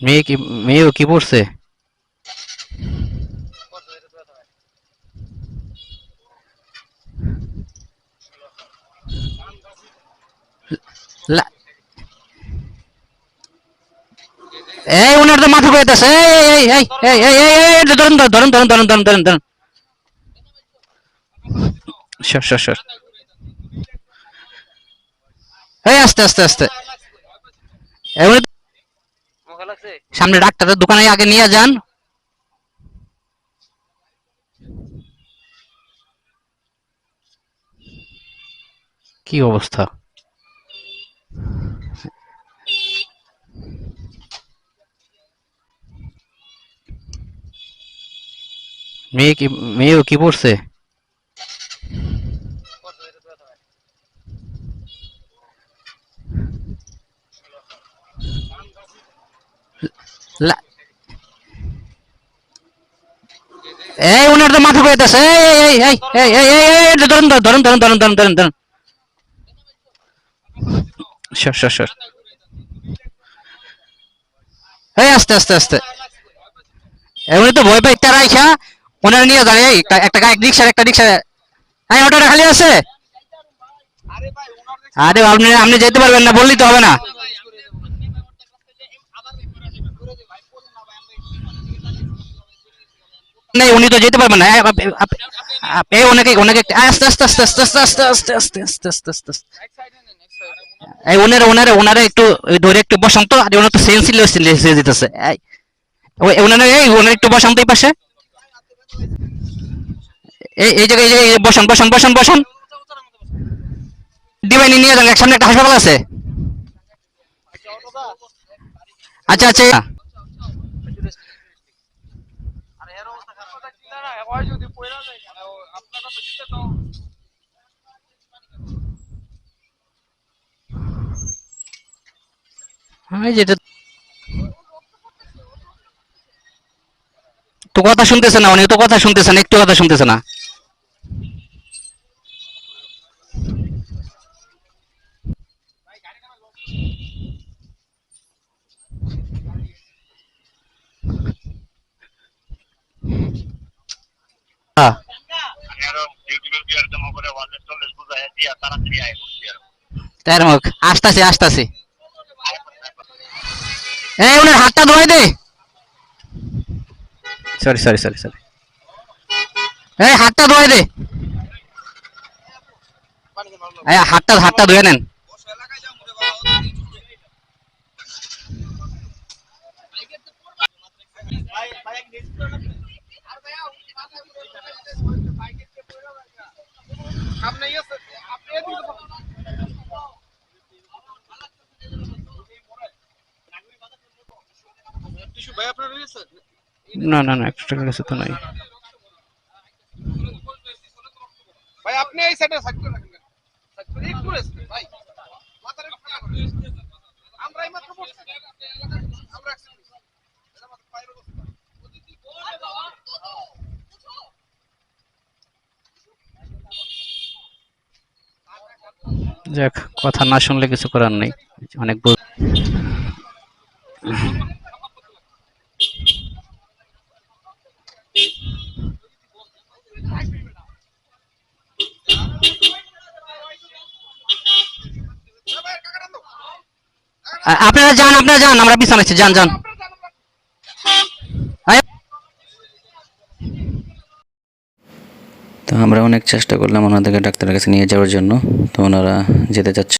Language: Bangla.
মেয়ে কি, মেয়েও কি পড়ছে? এই ওনার তো মাথা ঘুরাইতেছে। এই এই এই এই ধরুন ধরুন ধরুন ধরুন ধরুন ধরুন ধরুন। সর সর সর। এই, আস্তে আস্তে আস্তে। সামনে ডাক্তারের দোকানে আগে নিয়ে যান। কি অবস্থা? মেয়ে কি মেয়েও কি পড়ছে? লা- এই ওনার তো মাথা ঘুরাইতেছে এই এই এই এই এই এই এই ধরুন ধরুন ধরুন ধরুন ধরুন ধরুন ধরুন সর সর সর। এই আস্তে আস্তে আস্তে। উনি তো ভয় পাই তারা আইসা ওনার নিয়ে এই একটা- রিক্সা একটা রিক্সা হ্যাঁ অটোটা খালি আছে? আরে আপনি আপনি যেতে পারবেন না বললেই তো হবে না। উনি তো যেতে পারবেন না ওনাকে ওনাকে আস্তে আস্তে আস্তে আস্তে আস্তে আস্তে আস্তে আস্তে আস্তে আস্তে আস্তে এই ওনারে ওনারে ওনারে একটু ধরে একটু বসান তো আর ওনার তো সেন্সিলেস হয়ে যেতেছে এই ওনারে এই ওনার একটু বসান তো এই পাশে এই এই জায়গায় এই বসান বসান বসান বসান নিয়ে যান এক সামনে একটা হাসপাতাল আছে আচ্ছা আচ্ছা যেটা তো কথা শুনতেছে না উনি তো কথা শুনতেছে না একটু কথা শুনতেছে না। তাই মুখ আসতাছি আসতাছি। এই ওনার হাতটা ধোয়াই দে। সরি সরি সরি সরি এই হাতটা ধোয়াই দে। এই হাতটা হাতটা ধুয়ে নেন। না না না একশো টাকা তো নাই। ভাই আপনি এই সাইডে সাইড করে একটু রেস্ট ভাই। মাথার আমরা এই মাত্র বসছি। যাক, কথা না শুনলে কিছু করার নেই। অনেক আপনারা যান আপনারা যান, আমরা বিছানা আছি, যান যান আয়- তো আমরা অনেক চেষ্টা করলাম ওনাদেরকে ডাক্তারের কাছে নিয়ে যাওয়ার জন্য তো ওনারা যেতে চাচ্ছে